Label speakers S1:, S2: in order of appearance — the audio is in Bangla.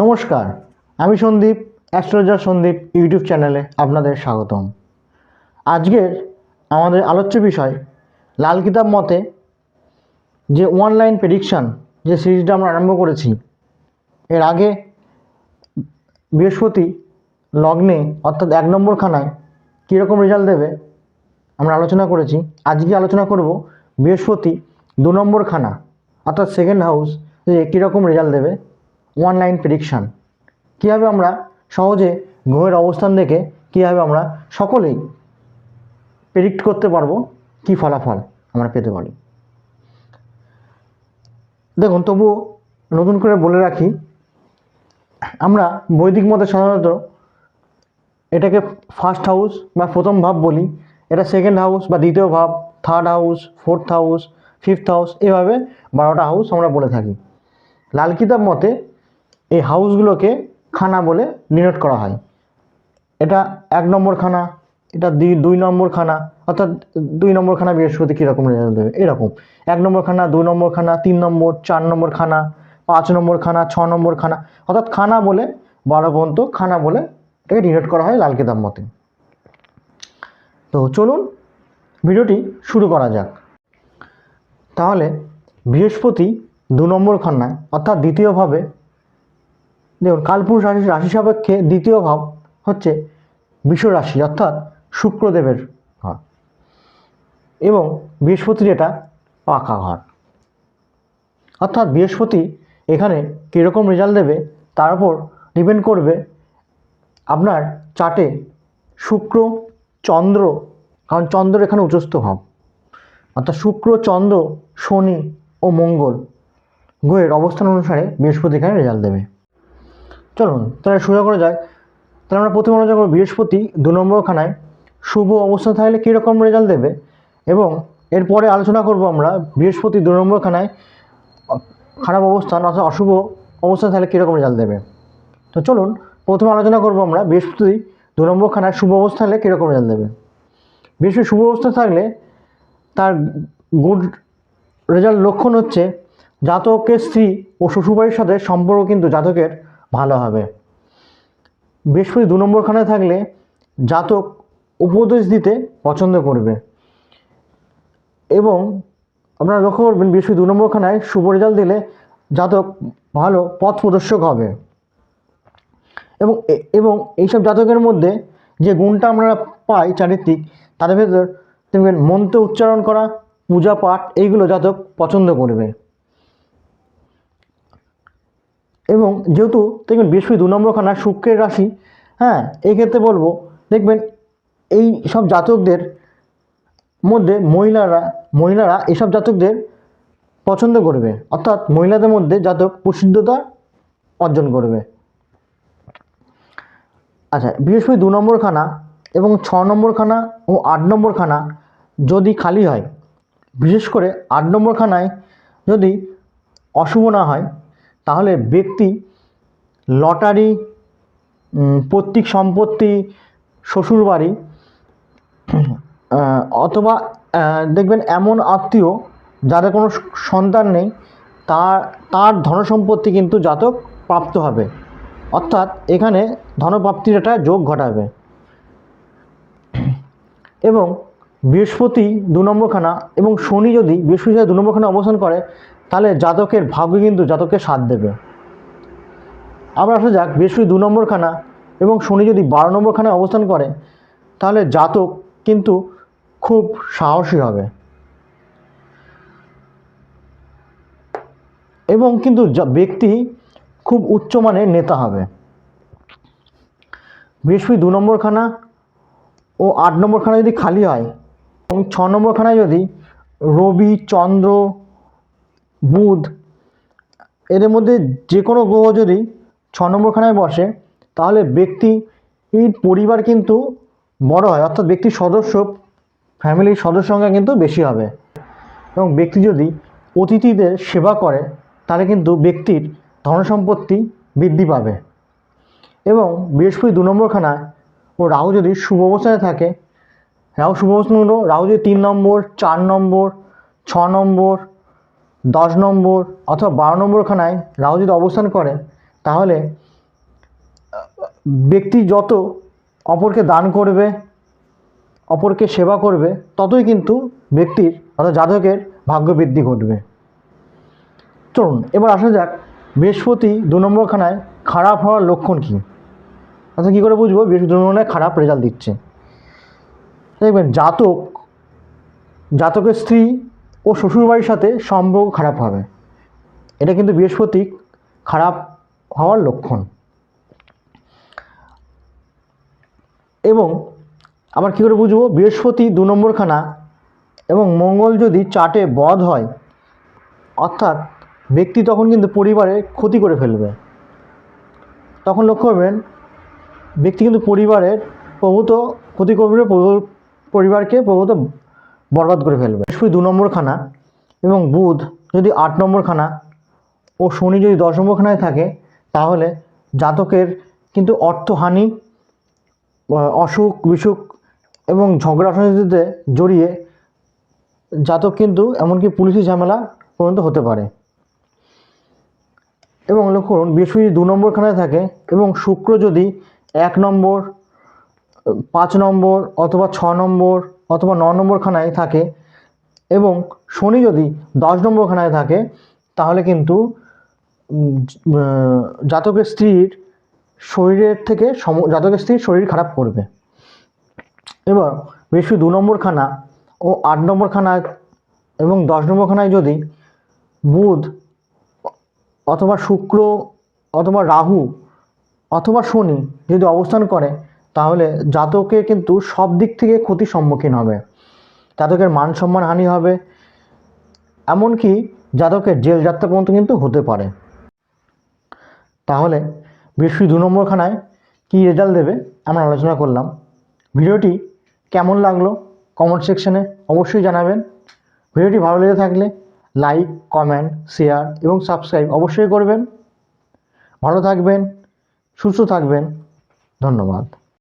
S1: নমস্কার, আমি সন্দীপ অ্যাস্ট্রোলজার সন্দীপ ইউটিউব চ্যানেলে আপনাদের স্বাগতম। আজকের আমাদের আলোচ্য বিষয়, লাল কিতাব মতে যে অনলাইন প্রেডিকশান যে সিরিজটা আমরা আরম্ভ করেছি, এর আগে বৃহস্পতি লগ্নে অর্থাৎ এক নম্বর খানায় কীরকম রেজাল্ট দেবে আমরা আলোচনা করেছি। আজকে আলোচনা করব বৃহস্পতি দু নম্বর খানা, অর্থাৎ সেকেন্ড হাউস যে কীরকম রেজাল্ট দেবে। অনলাইন প্রেডিকশান কীভাবে আমরা সহজে গ্রহের অবস্থান দেখে কীভাবে আমরা সকলেই প্রেডিক্ট করতে পারব কী ফলাফল আমরা পেতে পারি? দেখুন, তবুও নতুন করে বলে রাখি, আমরা বৈদিক মতে সাধারণত এটাকে ফার্স্ট হাউস বা প্রথম ভাব বলি, এটা সেকেন্ড হাউস বা দ্বিতীয় ভাব third house fourth house fifth house এভাবে বারোটা হাউস আমরা বলে থাকি। লাল কিতাব মতে এই হাউসগুলোকে খানা বলে ডিনোট করা হয়। এটা এক নম্বর খানা, এটা দুই দুই নম্বর খানা, অর্থাৎ দুই নম্বর খানা বৃহস্পতি কীরকম দেবে এরকম। এক নম্বর খানা, দুই নম্বর খানা, তিন নম্বর, চার নম্বর খানা, পাঁচ নম্বর খানা, ছ নম্বর খানা, অর্থাৎ খানা বলে বারো পর্যন্ত খানা বলে এটাকে ডিনোট করা হয় লাল মতে। তো চলুন ভিডিওটি শুরু করা যাক। তাহলে বৃহস্পতি দু নম্বর খান্নায় অর্থাৎ দ্বিতীয়ভাবে দেখুন, কালপুরুষ রাশি রাশি সাপেক্ষে দ্বিতীয় ভাব হচ্ছে বিশ্ব রাশি, অর্থাৎ শুক্রদেবের ঘর এবং বৃহস্পতির এটা পাকা ঘর। অর্থাৎ বৃহস্পতি এখানে কীরকম রেজাল্ট দেবে, তার উপর ডিপেন্ড করবে আপনার চার্টে শুক্র, চন্দ্র, কারণ চন্দ্র এখানে উচ্চস্থ ভাব। অর্থাৎ শুক্র, চন্দ্র, শনি ও মঙ্গল গ্রহের অবস্থান অনুসারে বৃহস্পতি এখানে রেজাল্ট দেবে। চলুন, তাহলে সোজা করা যায় তাহলে আমরা প্রথমে আলোচনা করব বৃহস্পতি দু নম্বর খানায় শুভ অবস্থা থাকলে কীরকম রেজাল্ট দেবে? এবং এরপরে আলোচনা করব আমরা বৃহস্পতি দু নম্বর খানায় খারাপ অবস্থান অর্থাৎ অশুভ অবস্থা থাকলে কীরকম রেজাল্ট দেবে? তো চলুন, প্রথমে আলোচনা করব আমরা বৃহস্পতি দু নম্বর খানায় শুভ অবস্থা হলে কীরকম রেজাল্ট দেবে? বৃহস্পতি শুভ অবস্থা থাকলে তার গুড রেজাল্ট লক্ষণ হচ্ছে জাতকের স্ত্রী ও শ্বশুরবাড়ির সাথে সম্পর্ক কিন্তু জাতকের ভালো হবে। বৃহস্পতি দু নম্বর খানায় থাকলে জাতক উপদেশ দিতে পছন্দ করবে। এবং আপনারা লক্ষ্য করবেন বৃহস্পতি দু নম্বর খানায় শুভ রেজাল্ট দিলে জাতক ভালো পথ প্রদর্শক হবে। এবং এবং এইসব জাতকের মধ্যে যে গুণটা আমরা পাই চারিত্রিক, তাদের ভেতর দেখবেন মন্ত্র উচ্চারণ করা, পূজা পাঠ, এইগুলো জাতক পছন্দ করবে। এবং যেহেতু দেখবেন বৃহস্পতি দু নম্বর খানা শুক্রের রাশি হ্যাঁ এই ক্ষেত্রে বলব, দেখবেন এই সব জাতকদের মধ্যে মহিলারা মহিলারা এইসব জাতকদের পছন্দ করবে। অর্থাৎ মহিলাদের মধ্যে জাতক প্রসিদ্ধতা অর্জন করবে। আচ্ছা বৃহস্পতি দু নম্বর খানা এবং ছ নম্বর খানা ও আট নম্বর খানা যদি খালি হয়, বিশেষ করে আট নম্বর খানায় যদি অশুভ না হয় তাহলে ব্যক্তি, লটারি পৈতৃক সম্পত্তি, শ্বশুরবাড়ি অথবা দেখবেন এমন আত্মীয় যাদের কোনো সন্তান নেই, তার তার ধনসম্পত্তি কিন্তু জাতক প্রাপ্ত হবে। অর্থাৎ এখানে ধনপ্রাপ্তির একটা যোগ ঘটাবে। এবং বৃহস্পতি দু নম্বরখানা এবং শনি যদি বৃহস্পতি দু নম্বরখানা অবস্থান করে তাহলে জাতকের ভাগ্য কিন্তু জাতকের সাথ দেবে। আবার আসা যাক, বৃহস্পতি দু নম্বরখানা এবং শনি যদি বারো নম্বরখানায় অবস্থান করে, তাহলে জাতক কিন্তু খুব সাহসী হবে। এবং কিন্তু ব্যক্তি খুব উচ্চমানের নেতা হবে। বৃহস্পতি দু নম্বরখানা ও আট নম্বরখানা যদি খালি হয়, এবং ছ নম্বরখানায় যদি রবি, চন্দ্র বুধ, এদের মধ্যে যে কোনো গ্রহ যদি ছ নম্বরখানায় বসে, তাহলে ব্যক্তি পরিবার কিন্তু বড় হয়, অর্থাৎ ব্যক্তির সদস্য ফ্যামিলির সদস্য সংখ্যা কিন্তু বেশি হবে। এবং ব্যক্তি যদি অতিথিদের সেবা করে, তাহলে কিন্তু ব্যক্তির ধনসম্পত্তি বৃদ্ধি পাবে। এবং বৃহস্পতি দু নম্বরখানায়, ও রাহু যদি শুভ অবস্থায় থাকে, রাহু শুভ অবস্থান হলো রাহু যদি তিন নম্বর, চার নম্বর, ছ নম্বর দশ নম্বর অথবা বারো নম্বর খানায় রাহু যদি অবস্থান করে, তাহলে ব্যক্তি যত অপরকে দান করবে, অপরকে সেবা করবে, ততই কিন্তু ব্যক্তির অর্থাৎ জাতকের ভাগ্য বৃদ্ধি ঘটবে। চলুন, এবার আসা যাক বৃহস্পতি দু নম্বর খানায় খারাপ হওয়ার লক্ষণ কী? আচ্ছা কী করে বুঝব? বৃহস্পতি দু নম্বর খানায় খারাপ রেজাল্ট দিচ্ছে। দেখবেন, জাতক, জাতকের স্ত্রী ও শ্বশুরবাড়ির সাথে সম্পর্ক খারাপ হবে। এটা কিন্তু বৃহস্পতি খারাপ হওয়ার লক্ষণ। এবং আবার কী করে বুঝব? বৃহস্পতি দু নম্বরখানা এবং মঙ্গল যদি চাটে বধ হয়, অর্থাৎ ব্যক্তি তখন কিন্তু পরিবারে ক্ষতি করে ফেলবে। তখন লক্ষ্য করবেন, ব্যক্তি কিন্তু পরিবারের প্রভূত, ক্ষতি করবে পরিবারকে প্রভূত বরবাদ করে ফেলবে। বৃহস্পতি দু নম্বর খানা এবং বুধ যদি আট নম্বর খানা ও শনি যদি দশ নম্বর খানায় থাকে, তাহলে জাতকের কিন্তু অর্থহানি অসুখ, বিসুখ এবং ঝগড়া অশান্তিতে জড়িয়ে জাতক কিন্তু এমনকি পুলিশি ঝামেলা পর্যন্ত হতে পারে। এবং লক্ষ্য করুন, বৃহস্পতি দু নম্বর খানায় থাকে এবং শুক্র যদি এক নম্বর, পাঁচ নম্বর অথবা ছ নম্বর অথবা ন নম্বর খানায় থাকে এবং শনি যদি দশ নম্বর খানায় থাকে, তাহলে কিন্তু জাতকের স্ত্রীর শরীরের থেকে সম, জাতকের স্ত্রীর শরীর খারাপ করবে। এবার বৃহস্পতি দু নম্বর খানা ও আট নম্বর খানায় এবং দশ নম্বর খানায় যদি বুধ অথবা শুক্র অথবা রাহু অথবা শনি যদি অবস্থান করে তাহলে জাতকের কিন্তু সব দিক থেকে ক্ষতির সম্মুখীন হবে। জাতকের মান সম্মান হানি হবে। এমনকি জাতকের জেল যাত্রা পর্যন্ত কিন্তু হতে পারে। তাহলে বৃহস্পতি দু নম্বরখানায় কী রেজাল্ট দেবে আমরা আলোচনা করলাম। ভিডিওটি কেমন লাগল কমেন্ট সেকশনে অবশ্যই জানাবেন। ভিডিওটি ভালো লেগে থাকলে লাইক কমেন্ট শেয়ার এবং সাবস্ক্রাইব অবশ্যই করবেন। ভালো থাকবেন, সুস্থ থাকবেন। ধন্যবাদ।